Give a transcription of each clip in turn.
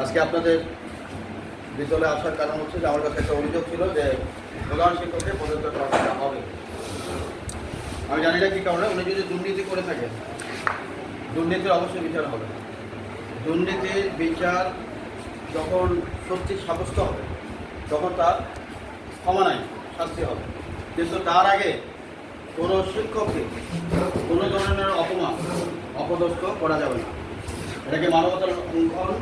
আজকে আপনাদের বিদ্যালয়ে আসার কারণ হচ্ছে যে আমার কাছে একটা অভিযোগ ছিল যে প্রধান শিক্ষককে পদত্যাগ করা হবে। আমি জানি না কী কারণে, উনি যদি দুর্নীতি করে থাকেন, দুর্নীতির অবশ্যই বিচার হবে। দুর্নীতির বিচার যখন সত্যি সাব্যস্ত হবে, তখন তার ক্ষমা নাই, শাস্তি হবে। কিন্তু তার আগে কোনো শিক্ষককে কোনো ধরনের অপমান, অপদস্থ করা যাবে না। এটাকে মানবতার লঙ্ঘন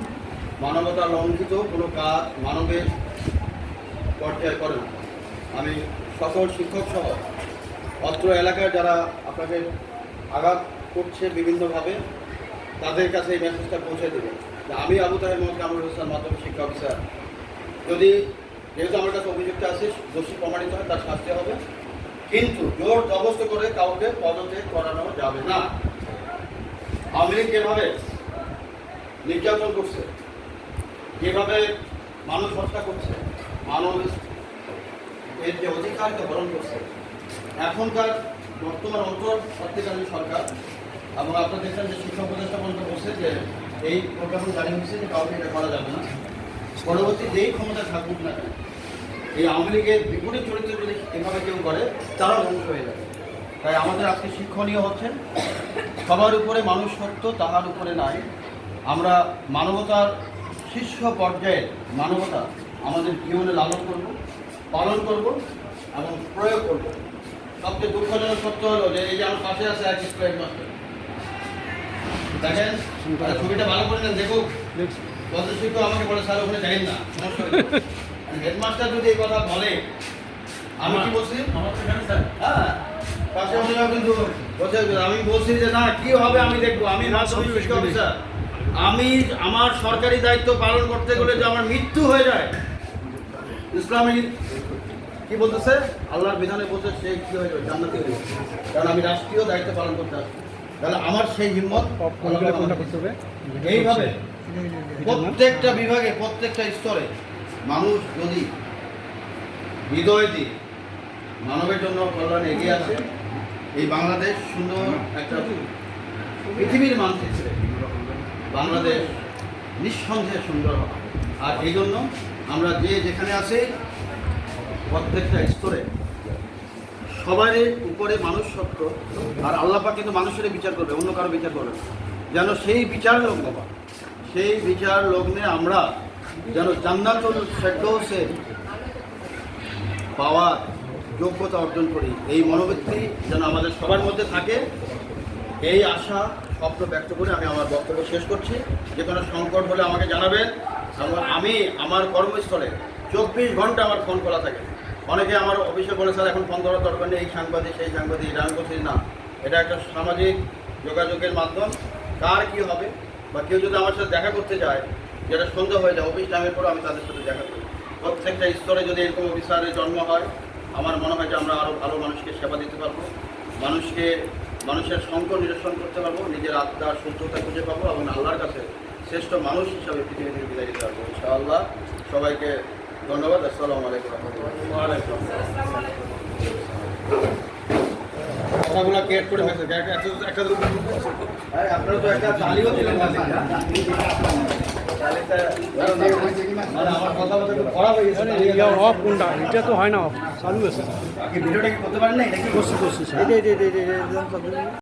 মানবতা লঙ্ঘিত কোনো কাজ মানবের পর্যায়ে করে না। আমি সকল শিক্ষক সহ অত্র এলাকার যারা আপনাকে আঘাত করছে বিভিন্নভাবে, তাদের কাছে এই মেসেজটা পৌঁছে দেবে। যে আমি আবু তাহের মোহাম্মদ কামরুল হোসেন মাধ্যমিক শিক্ষা অফিসার যদি যেহেতু আমার কাছে অভিযুক্ত আছে, দোষী প্রমাণিত হয়, তার শাস্তি হবে। কিন্তু জোর জবস্ত করে কাউকে পদত্যাগ করানো যাবে না। আওয়ামী লীগ যেভাবে নির্যাতন করছে যেভাবে মানুষ হত্যা করছে, মানুষ এর যে অধিকারকে হরণ করছে, এখনকার বর্তমান অন্তর্বর্তীকালীন সরকার এবং আপনারা দেখছেন যে শিক্ষা উপদেষ্টা পর্যন্ত বলছে যে এই প্রজ্ঞাপন জারি হয়েছে যে কাউকে এটা করা যাবে না। পরবর্তী যেই ক্ষমতা থাকুক না এই আওয়ামী লীগের বিপরীত চরিত্র যদি এভাবে কেউ করে, তারাও ধ্বংস হয়ে যাবে। তাই আমাদের আজকে শিক্ষণীয় হচ্ছেন, সবার উপরে মানুষ সত্য, তাহার উপরে নাই। আমরা মানবতার শীর্ষ পর্যায়ে মানবতা আমাদের জীবনে লালন করব পালন করব এবং প্রয়োগ করব। সবচেয়ে দুঃখজনক সত্য হলো যে এই যে আমার পাশে আছে এক স্কুল মাস্টার দেখেন ছবিটা ভালো করে নেন দেখুক। শিক্ষক আমাকে বলে স্যার ওখানে যাই না হেডমাস্টার যদি এই কথা বলে আমি কি বলছি? আমার তো এখানে স্যার। হ্যাঁ পাশে কিন্তু আমি বলছি যে না কি হবে আমি দেখব আমি শিক্ষা অফিসার আমি আমার সরকারি দায়িত্ব পালন করতে গেলে যে আমার মৃত্যু হয়ে যায় ইসলামী কি বলতেছে? আল্লাহর বিধানে বলছে সে কি হয়ে যাবে? জান্নাতি হয়ে যাবে। কারণ আমি রাষ্ট্রীয় দায়িত্ব পালন করতে আসছি তাহলে আমার সেই হিম্মত। এইভাবে প্রত্যেকটা বিভাগে প্রত্যেকটা স্তরে মানুষ যদি হৃদয় দিয়ে মানবের জন্য কল্যাণে এগিয়ে আসে এই বাংলাদেশ সুন্দর একটা পৃথিবীর মানচিত্রে বাংলাদেশ নিঃসন্দেহে সুন্দর হবে আর এই জন্য আমরা যে যেখানে আছে, প্রত্যেকটা স্তরে সবারই উপরে মানুষ সত্য, আর আল্লাপা কিন্তু মানুষেরই বিচার করবে, অন্য কারও বিচার করবে। যেন সেই বিচার লগ্ন। সেই বিচার লগ্নে আমরা যেন জান্নাতুল ফেরদৌসে পাওয়ার যোগ্যতা অর্জন করি, এই মনোবৃত্তি যেন আমাদের সবার মধ্যে থাকে এই আশা, স্বপ্ন ব্যক্ত করে আমি আমার বক্তব্য শেষ করছি। যে কোনো সংকট হলে আমাকে জানাবেন। এবং আমি আমার কর্মস্থলে চব্বিশ ঘণ্টা আমার ফোন খোলা থাকে। অনেকে আমার অফিসে বলে, স্যার, এখন ফোন করার দরকার নেই, এই সাংবাদিক, সেই সাংবাদিক, এটা আমি বলছি না। এটা একটা সামাজিক যোগাযোগের মাধ্যম। কার কি হবে? বা কেউ যদি আমার সাথে দেখা করতে যায় যেটা সন্ধ্যা হয়ে যায়, অফিস টাইমের পরে আমি তাদের সাথে দেখা করি। প্রত্যেকটা স্তরে যদি এরকম অফিসারের জন্ম হয়, আমার মনে হয় যে আমরা আরও ভালো মানুষকে সেবা দিতে পারব। মানুষকে মানুষের সংকট নিরসন করতে পারব নিজের আত্মার শুদ্ধতা খুঁজে পাবো এবং আল্লাহর কাছে শ্রেষ্ঠ মানুষ হিসাবে পৃথিবী থেকে বিদায় দিতে পারব ইনশাআল্লাহ। সবাইকে ধন্যবাদ আসসালামু আলাইকুম কথাগুলো কেট করে একটা আপনারা তো একটা তালিও দিলেন মানে হয়ে ইয়া অফ কোনটা এটা তো হয় না অফ চালু আছে ভিডিওটা কি করতে পারেন না এটা